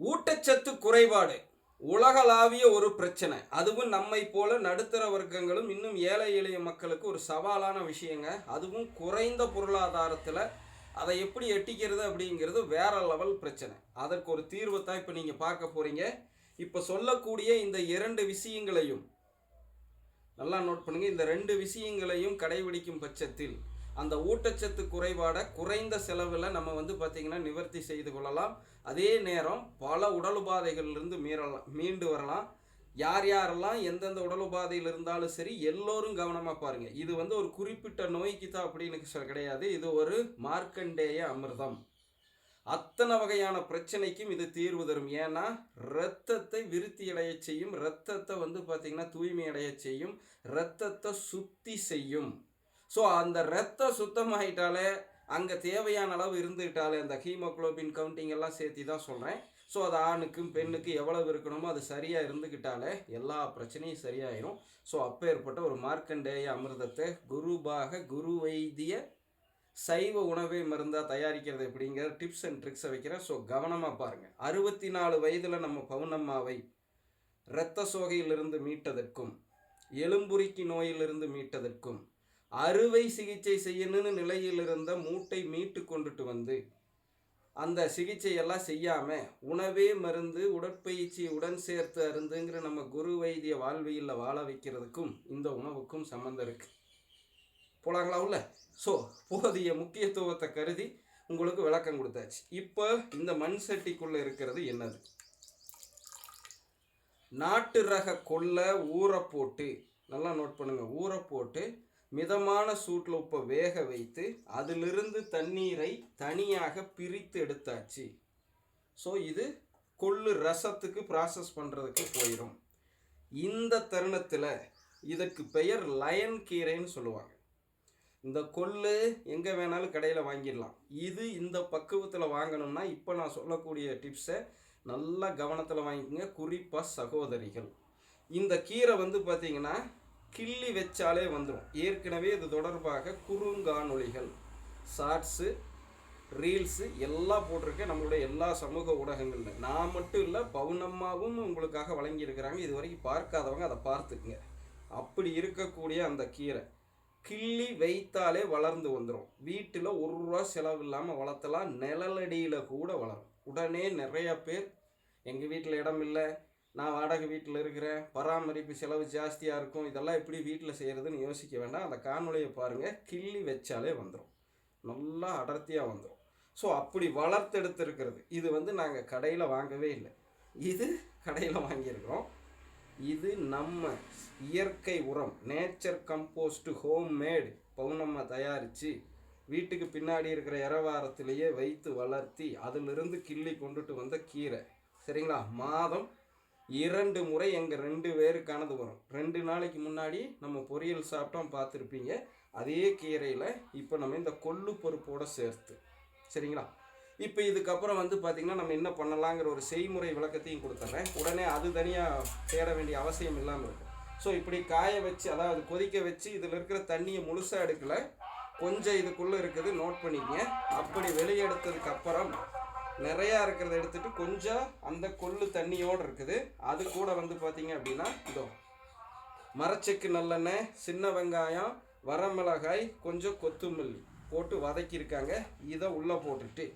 ஊட்டச்சத்து குறைபாடு. உலகளாவிய ஒரு பிரச்சனை. அதுவும் நம்மை போல நடுத்தர வர்க்கங்களும் இன்னும் ஏழை எளிய மக்களுக்கு ஒரு சவாலான விஷயங்க. அதுவும் குறைந்த பொருளாதாரத்தில் அதை எப்படி எட்டிக்கிறது அப்படிங்கிறது வேற லெவல் பிரச்சனை. அதற்கு ஒரு தீர்வை தான் இப்போ நீங்கள் பார்க்க போறீங்க. இப்போ சொல்லக்கூடிய இந்த இரண்டு விஷயங்களையும் நல்லா நோட் பண்ணுங்க. இந்த ரெண்டு விஷயங்களையும் கடைபிடிக்கும் பட்சத்தில் அந்த ஊட்டச்சத்து குறைபாடை குறைந்த செலவில் நம்ம வந்து பார்த்திங்கன்னா நிவர்த்தி செய்து கொள்ளலாம். அதே நேரம் பல உடல் உபாதைகளிலிருந்து மீறலாம் மீண்டு வரலாம். யார் யாரெல்லாம் எந்தெந்த உடல் உபாதையில் இருந்தாலும் சரி எல்லோரும் கவனமாக பாருங்கள் இது வந்து ஒரு குறிப்பிட்ட நோய்க்கு தான் அப்படின்னு சொல்ல கிடையாது. இது ஒரு மார்க்கண்டேய அமிர்தம். அத்தனை வகையான பிரச்சனைக்கும் இது தீர்வு தரும். ஏன்னா இரத்தத்தை விருத்தி அடைய செய்யும் இரத்தத்தை வந்து பார்த்திங்கன்னா தூய்மை அடைய செய்யும் இரத்தத்தை சுத்தி செய்யும். ஸோ அந்த ரத்தம் சுத்தமாகிட்டாலே அங்கே தேவையான அளவு இருந்துக்கிட்டாலே அந்த ஹீமோகுளோபின் கவுண்டிங் எல்லாம் சேர்த்து தான் சொல்கிறேன் ஸோ அது ஆணுக்கும் பெண்ணுக்கும் எவ்வளவு இருக்கணுமோ அது சரியாக இருந்துக்கிட்டாலே எல்லா பிரச்சனையும் சரியாயிரும். ஸோ அப்போ ஏற்பட்ட ஒரு மார்க்கண்டேய அமிர்தத்தை குருபாக குரு வைத்திய சைவ உணவை மருந்தாக தயாரிக்கிறது எப்படிங்கிற டிப்ஸ் அண்ட் ட்ரிக்ஸை வைக்கிறேன். ஸோ கவனமாக பாருங்கள் அறுபத்தி நாலு வயதில் நம்ம பவுனம்மாவை இரத்த சோகையிலிருந்து மீட்டதற்கும் எலும்புரிக்கி நோயிலிருந்து மீட்டதற்கும் அறுவை சிகிச்சை செய்யணும்னு நிலையில் இருந்த மூட்டை மீட்டு கொண்டுட்டு வந்து அந்த சிகிச்சையெல்லாம் செய்யாமல் உணவே மருந்து உடற்பயிற்சி உடன் சேர்த்து அருந்துங்கிற நம்ம குரு வைத்திய வாழ்வியில் வாழ வைக்கிறதுக்கும் இந்த உணவுக்கும் சம்மந்தம் இருக்குது போலாங்களா உள்ள? ஸோ போதிய முக்கியத்துவத்தை கருதி உங்களுக்கு விளக்கம் கொடுத்தாச்சு. இப்போ இந்த மண் சட்டிக்குள்ளே இருக்கிறது என்னது? நாட்டு ரக கொள்ள ஊற போட்டு நல்லா நோட் பண்ணுங்கள் ஊற போட்டு மிதமான சூட்டில் உப்பை வேக வைத்து அதிலிருந்து தண்ணீரை தனியாக பிரித்து எடுத்தாச்சு. ஸோ இது கொள்ளு ரசத்துக்கு ப்ராசஸ் பண்ணுறதுக்கு போயிடும் இந்த தருணத்தில் இதற்கு பெயர் லயன் கீரைன்னு சொல்லுவாங்க. இந்த கொள்ளு எங்கே வேணாலும் கடையில் வாங்கிடலாம். இது இந்த பக்குவத்தில் வாங்கணும்னா இப்போ நான் சொல்லக்கூடிய டிப்ஸை நல்லா கவனத்தில் வாங்கிக்கோங்க. குறிப்பாக சகோதரிகள். இந்த கீரை வந்து பார்த்தீங்கன்னா கிள்ளி வச்சாலே வந்துடும் ஏற்கனவே இது தொடர்பாக குறுங்காணொலிகள் ஷார்ட்ஸு ரீல்ஸு எல்லாம் போட்டிருக்கேன். நம்மளுடைய எல்லா சமூக ஊடகங்களில். நான் மட்டும் இல்லை பவுனம்மாவும் உங்களுக்காக வழங்கியிருக்கிறாங்க. இது வரைக்கும் பார்க்காதவங்க அதை பார்த்துக்குங்க. அப்படி இருக்கக்கூடிய அந்த கீரை கிள்ளி வைத்தாலே வளர்ந்து வந்துடும் வீட்டில் ஒரு ரூபா செலவு இல்லாமல் வளர்த்தலாம். நிழலடியில் கூட வளரும். உடனே நிறைய பேர் எங்கள் வீட்டில் இடம் இல்லை நான் வாடகை வீட்டில் இருக்கிறேன் பராமரிப்பு செலவு ஜாஸ்தியாக இருக்கும் இதெல்லாம் எப்படி வீட்டில் செய்கிறதுன்னு யோசிக்க வேண்டாம். அந்த காணொலியை பாருங்கள் கிள்ளி வச்சாலே வந்துடும் நல்லா அடர்த்தியாக வந்துடும் ஸோ அப்படி வளர்த்தெடுத்துருக்கிறது. இது வந்து நாங்கள் கடையில் வாங்கவே இல்லை. இது கடையில் வாங்கியிருக்கிறோம். இது நம்ம இயற்கை உரம் nature compost home made Pavunamma தயாரித்து வீட்டுக்கு பின்னாடி இருக்கிற இரவாரத்திலேயே வைத்து வளர்த்தி அதிலிருந்து கிள்ளி கொண்டுட்டு வந்த கீரை. சரிங்களா? மாதம் இரண்டு முறை எங்கள் ரெண்டு பேருக்கானது வரும். ரெண்டு நாளைக்கு முன்னாடி நம்ம பொரியல் சாப்பிட்டோம் பார்த்துருப்பீங்க. அதே கீரையில் இப்போ நம்ம இந்த கொள்ளு பருப்போட சேர்த்து. சரிங்களா? இப்போ இதுக்கப்புறம் வந்து பார்த்திங்கன்னா நம்ம என்ன பண்ணலாங்கிற ஒரு செய்முறை விளக்கத்தையும் கொடுத்துட்றேன் உடனே அது தனியாக தேட வேண்டிய அவசியம் இல்லாமல் இருக்கும். ஸோ இப்படி காய வச்சு அதாவது கொதிக்க வச்சு இதில் இருக்கிற தண்ணியை முழுசாக எடுக்கலை. கொஞ்சம் இதுக்குள்ளே இருக்குது நோட் பண்ணிக்கங்க. அப்படி வெளியெடுத்ததுக்கப்புறம் நிறையா இருக்கிறத எடுத்துகிட்டு கொஞ்சம் அந்த கொள்ளு தண்ணியோடு இருக்குது. அது கூட வந்து பார்த்தீங்க அப்படின்னா இதோ மரச்செக்கு நல்லெண்ணெய் சின்ன வெங்காயம் வரமிளகாய் கொஞ்சம் கொத்துமல்லி போட்டு வதக்கியிருக்காங்க. இதை உள்ளே போட்டுட்டு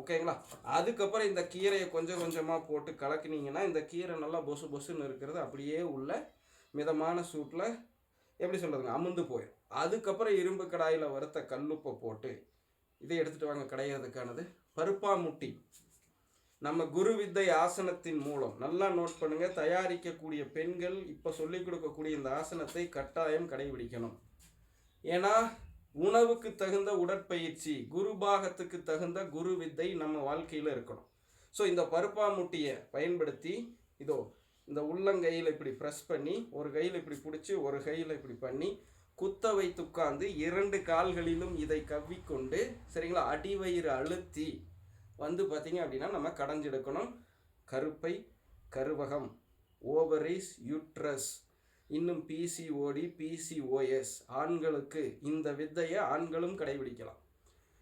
ஓகேங்களா? அதுக்கப்புறம் இந்த கீரையை கொஞ்சம் கொஞ்சமாக போட்டு கலக்குனீங்கன்னா இந்த கீரை நல்லா பொசு பொசுன்னு இருக்கிறது அப்படியே உள்ள மிதமான சூட்டில் எப்படி சொல்கிறதுங்க அமுந்து போயிடும் அதுக்கப்புறம் இரும்பு கடாயில் வறுத்த கல்லுப்பை போட்டு இதை எடுத்துகிட்டு வாங்க கடையிறதுக்கானது. பருப்பாமுட்டி. நம்ம குரு வித்தை ஆசனத்தின் மூலம். நல்லா நோட் பண்ணுங்க. தயாரிக்கக்கூடிய பெண்கள் இப்போ சொல்லிக் கொடுக்கக்கூடிய இந்த ஆசனத்தை கட்டாயம் கடைபிடிக்கணும். ஏன்னா உணவுக்கு தகுந்த உடற்பயிற்சி குருபாகத்துக்கு தகுந்த குரு வித்தை நம்ம வாழ்க்கையில் இருக்கணும். ஸோ இந்த பருப்பாமுட்டியை பயன்படுத்தி இதோ இந்த உள்ளங்கையில் இப்படி ப்ரெஸ் பண்ணி ஒரு கையில் இப்படி பிடிச்சி ஒரு கையில் இப்படி பண்ணி குத்த வைத்து உட்கார்ந்து இரண்டு கால்களிலும் இதை கவ்விக்கொண்டு சரிங்களா அடிவயிறு அழுத்தி வந்து பார்த்தீங்க அப்படின்னா நம்ம கடைஞ்செடுக்கணும். கருப்பை கருவகம் ஓவரிஸ் யூட்ரஸ் இன்னும் பிசிஓடி பிசிஓஎஸ் ஆண்களுக்கு இந்த வித்தையை ஆண்களும் கடைபிடிக்கலாம்.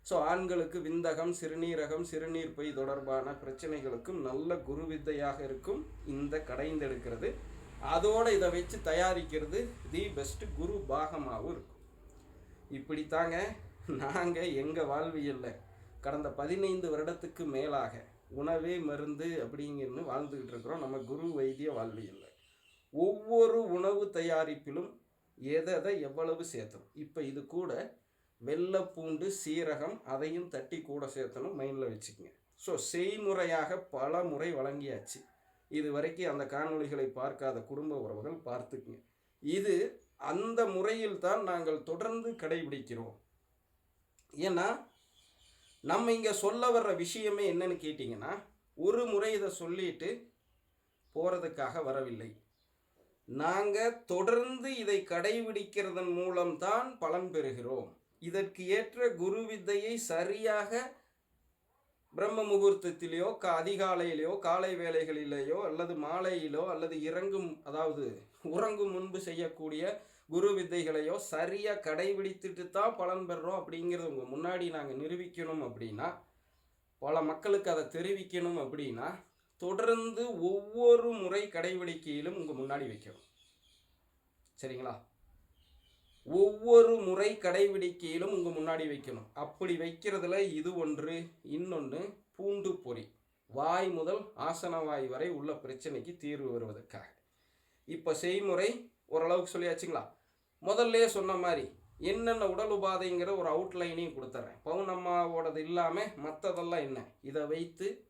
ஸோ ஆண்களுக்கு விந்தகம் சிறுநீரகம் சிறுநீர் பை தொடர்பான பிரச்சனைகளுக்கும் நல்ல குரு வித்தையாக இருக்கும். இந்த கடைந்தெடுக்கிறது. அதோடு இதை வச்சு தயாரிக்கிறது தி பெஸ்ட் குரு பாகமாகவும் இருக்கும். இப்படித்தாங்க. நாங்கள் எங்கள் வாழ்வியலில் கடந்த பதினைந்து வருடத்துக்கு மேலாக உணவே மருந்து அப்படிங்கன்னு வாழ்ந்துக்கிட்டு இருக்கிறோம். நம்ம குரு வைத்திய வாழ்வியலில். ஒவ்வொரு உணவு தயாரிப்பிலும் எதை எதை எவ்வளவு சேர்த்தணும்? இப்போ இது கூட வெள்ளை பூண்டு சீரகம் அதையும் தட்டி கூட சேர்த்தணும் மைண்டில் வச்சுக்கோங்க. ஸோ செய்முறையாக பல முறை வழங்கியாச்சு. இது வரைக்கும் அந்த காணொளிகளை பார்க்காத குடும்ப உறவுகள் பார்த்துக்குங்க. இது அந்த முறையில் தான் நாங்கள் தொடர்ந்து கடைபிடிக்கிறோம். ஏன்னா நம்ம இங்கே சொல்ல வர்ற விஷயமே என்னன்னு கேட்டிங்கன்னா ஒரு முறை இதை சொல்லிட்டு போகிறதுக்காக வரவில்லை. நாங்கள் தொடர்ந்து இதை கடைபிடிக்கிறதன் மூலம்தான் பலன் பெறுகிறோம். இதற்கு ஏற்ற குரு வித்தையை சரியாக பிரம்ம முகூர்த்தத்திலேயோ க அதிகாலையிலேயோ காலை வேலைகளிலேயோ அல்லது மாலையிலோ அல்லது இறங்கும் அதாவது உறங்கும் முன்பு செய்யக்கூடிய குரு வித்தைகளையோ சரியாக கடைபிடித்துட்டு தான் பலன் பெறுறோம் அப்படிங்கிறது உங்கள் முன்னாடி நாங்கள் நிரூபிக்கணும் அப்படின்னா பல மக்களுக்கு அதை தெரிவிக்கணும் அப்படின்னா தொடர்ந்து ஒவ்வொரு முறை கடைபிடிக்கையிலும் உங்கள் முன்னாடி வைக்கணும். சரிங்களா? ஒவ்வொரு முறை கடைபிடிக்கையிலும் உங்கள் முன்னாடி வைக்கணும். அப்படி வைக்கிறதுல இது ஒன்று இன்னொன்று பூண்டு பொறி. வாய் முதல் ஆசன வாய் வரை உள்ள பிரச்சனைக்கு தீர்வு வருவதற்காக. இப்போ செய்முறை ஓரளவுக்கு சொல்லியாச்சுங்களா? முதல்ல சொன்ன மாதிரி என்னென்ன உடல் உபாதைங்கிற ஒரு அவுட்லைனையும் கொடுத்துட்றேன் பவுனம்மாவோடது இல்லாமல் மற்றதெல்லாம் என்ன? இதை வைத்து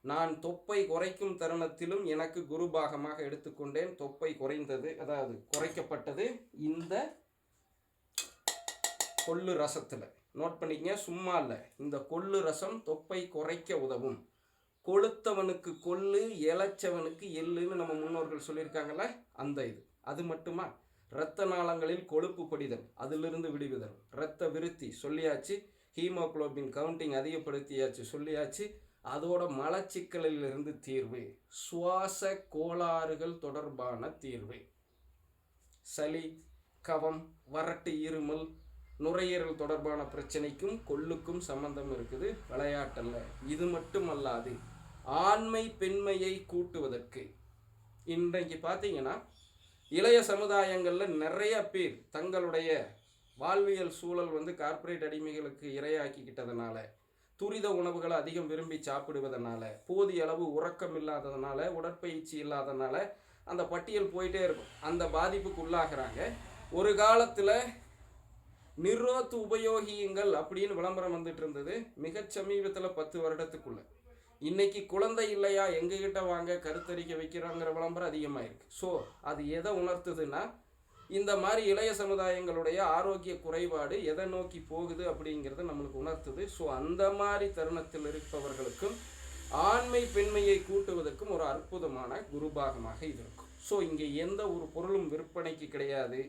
நான் தொப்பை குறைக்கும் தருணத்திலும் எனக்கு குருபாகமாக எடுத்துக்கொண்டேன். தொப்பை குறைந்தது அதாவது குறைக்கப்பட்டது இந்த கொள்ளு ரசத்தில். நோட் பண்ணிக்கங்க சும்மா இல்லை. இந்த கொள்ளு ரசம் தொப்பை குறைக்க உதவும். கொளுத்தவனுக்கு கொள்ளு இழைச்சவனுக்கு எள்ளுன்னு நம்ம முன்னோர்கள் சொல்லியிருக்காங்கல்ல அந்த இது. அது மட்டுமா? இரத்த நாளங்களில் கொழுப்பு படிதல் அதிலிருந்து விடுவிதல். இரத்த விருத்தி சொல்லியாச்சு. ஹீமோகுளோபின் கவுண்டிங் அதிகப்படுத்தியாச்சு சொல்லியாச்சு. அதோட மலச்சிக்கலிலிருந்து தீர்வு. சுவாச கோளாறுகள் தொடர்பான தீர்வு. சளி கவம் வறட்டு இருமல் நுரையீரல் தொடர்பான பிரச்சனைக்கும் கொள்ளுக்கும் சம்பந்தம் இருக்குது. விளையாட்டல்ல. இது மட்டுமல்லாது ஆண்மை பெண்மையை கூட்டுவதற்கு. இன்றைக்கு பார்த்தீங்கன்னா இளைய சமுதாயங்களில் நிறைய பேர் தங்களுடைய வாழ்வியல் சூழல் வந்து கார்ப்பரேட் அடிமைகளுக்கு இரையாக்கிக்கிட்டதுனால துரித உணவுகளை அதிகம் விரும்பி சாப்பிடுவதனால போதிய அளவு உறக்கம் இல்லாததுனால உடற்பயிற்சி இல்லாததுனால அந்த பட்டியல் போயிட்டே இருக்கும். அந்த பாதிப்புக்கு உள்ளாகிறாங்க. ஒரு காலத்தில் நிரோத் உபயோகியுங்கள் அப்படின்னு விளம்பரம் வந்துட்டு இருந்தது. மிகச் சமீபத்தில் பத்து வருடத்துக்குள்ள. இன்னைக்கு குழந்தை இல்லையா? எங்ககிட்ட வாங்க கருத்தரிக்க வைக்கிறாங்கிற விளம்பரம் அதிகமாக இருக்குது ஸோ அது எதை உணர்த்துதுன்னா இந்த மாதிரி இளைய சமுதாயங்களுடைய ஆரோக்கிய குறைபாடு எதை நோக்கி போகுது அப்படிங்கிறத நம்மளுக்கு உணர்த்துது. ஸோ அந்த மாதிரி தருணத்தில் இருப்பவர்களுக்கும் ஆண்மை பெண்மையை கூட்டுவதற்கும் ஒரு அற்புதமான குருபாகமாக இது இருக்கும். ஸோ இங்கே எந்த ஒரு பொருளும் விற்பனைக்கு கிடையாது.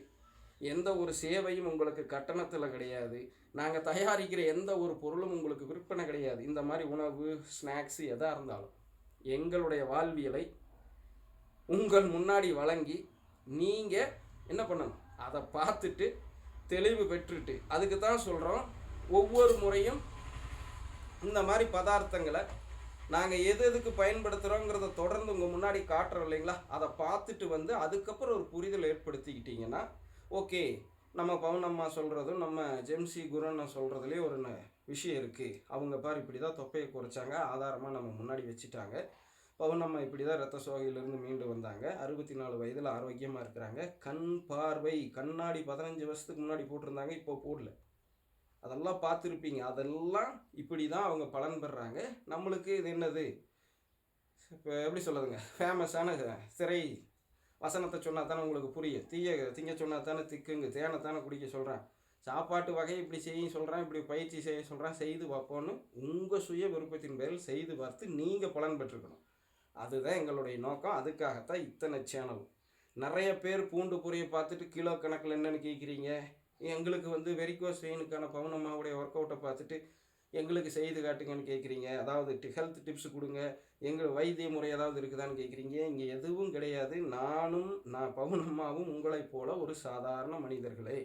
எந்த ஒரு சேவையும் உங்களுக்கு கட்டணத்தில் கிடையாது. நாங்கள் தயாரிக்கிற எந்த ஒரு பொருளும் உங்களுக்கு விற்பனை கிடையாது. இந்த மாதிரி உணவு ஸ்நாக்ஸ் எதாக இருந்தாலும் எங்களுடைய வாழ்வியலை உங்கள் முன்னாடி வழங்கி நீங்கள் என்ன பண்ணணும்? அதை பார்த்துட்டு தெளிவு பெற்றுட்டு அதுக்கு தான் சொல்கிறோம் ஒவ்வொரு முறையும் இந்த மாதிரி பதார்த்தங்களை நாங்கள் எது எதுக்கு பயன்படுத்துகிறோங்கிறத தொடர்ந்து உங்கள் முன்னாடி காட்டுறோம் இல்லைங்களா? அதை பார்த்துட்டு வந்து அதுக்கப்புறம் ஒரு புரிதல் ஏற்படுத்திக்கிட்டிங்கன்னா ஓகே நம்ம பவுனம்மா சொல்கிறதும் நம்ம ஜெம்சி குருன்னு சொல்கிறதுலே ஒரு ந- விஷயம் இருக்குது அவங்க பார் இப்படி தான் தொப்பையை குறைச்சாங்க ஆதாரமாக நம்ம முன்னாடி வச்சுட்டாங்க. பவுனம்மா இப்படி தான் ரத்த சோகையிலிருந்து மீண்டு வந்தாங்க. அறுபத்தி நாலு வயதில் ஆரோக்கியமாக இருக்கிறாங்க. கண் பார்வை கண்ணாடி பதினஞ்சு வருஷத்துக்கு முன்னாடி போட்டிருந்தாங்க இப்போ போடல. அதெல்லாம் பார்த்துருப்பீங்க. அதெல்லாம் இப்படி தான் அவங்க பலன் பெறுறாங்க நம்மளுக்கு இது என்னது? இப்போ எப்படி சொல்லுதுங்க ஃபேமஸான சிறை வசனத்தை சொன்னால் தானே உங்களுக்கு புரியும். தீய திங்க சொன்னால் தானே திக்குங்க. தேனை தானே குடிக்க சொல்கிறேன் சாப்பாட்டு வகை இப்படி செய்ய சொல்கிறேன் இப்படி பயிற்சி செய்ய சொல்கிறேன் செய்து பார்ப்போன்னு உங்கள் சுய விருப்பத்தின் பேரில் செய்து பார்த்து நீங்கள் பலன் பெற்றுக்கணும் அதுதான் எங்களுடைய நோக்கம். அதுக்காகத்தான் இத்தனை சேனல். நிறைய பேர் பூண்டு பொரியை பார்த்துட்டு கிலோ கணக்கில் என்னென்னு கேட்குறீங்க. எங்களுக்கு வந்து வெரிகோஸ் வெயினுக்கான பவுனம்மாவுடைய ஒர்க் அவுட்டை பார்த்துட்டு எங்களுக்கு செய்து காட்டுங்கன்னு கேட்குறீங்க அதாவது ஹெல்த் டிப்ஸ் கொடுங்க. எங்கள் வைத்திய முறை ஏதாவது இருக்குதான்னு கேட்குறீங்க இங்கே எதுவும் கிடையாது. நானும் நான் பவுனம்மாவும் உங்களைப் போல ஒரு சாதாரண மனிதர்களே.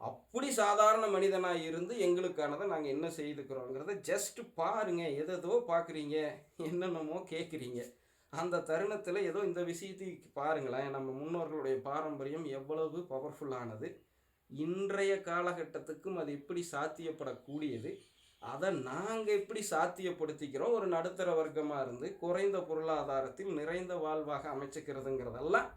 அப்படி சாதாரண மனிதனாக இருந்து எங்களுக்கானதை நாங்கள் என்ன செய்துக்கிறோங்கிறத ஜஸ்ட் பாருங்க. எதோ பார்க்குறீங்க என்னென்னமோ கேட்குறீங்க அந்த தருணத்தில் ஏதோ இந்த விஷயத்தை பாருங்களேன். நம்ம முன்னோர்களுடைய பாரம்பரியம் எவ்வளவு பவர்ஃபுல்லானது இன்றைய காலகட்டத்துக்கும் அது எப்படி சாத்தியப்படக்கூடியது? அதை நாங்கள் எப்படி சாத்தியப்படுத்திக்கிறோம்? ஒரு நடுத்தர வர்க்கமாக இருந்து குறைந்த பொருளாதாரத்தில் நிறைந்த வாழ்வாக அமைச்சுக்கிறதுங்கிறதெல்லாம்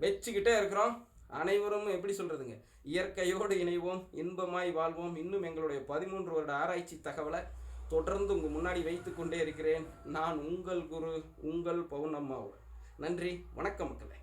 வச்சுக்கிட்டே இருக்கிறோம். அனைவரும் எப்படி சொல்கிறதுங்க இயற்கையோடு இணைவோம் இன்பமாய் வாழ்வோம். இன்னும் எங்களுடைய பதிமூன்று வருட ஆராய்ச்சி தகவலை தொடர்ந்து உங்கள் முன்னாடி வைத்து கொண்டே இருக்கிறேன். நான் உங்கள் குரு உங்கள் பௌர்ணம்மாவோட நன்றி. வணக்கம் மக்களே.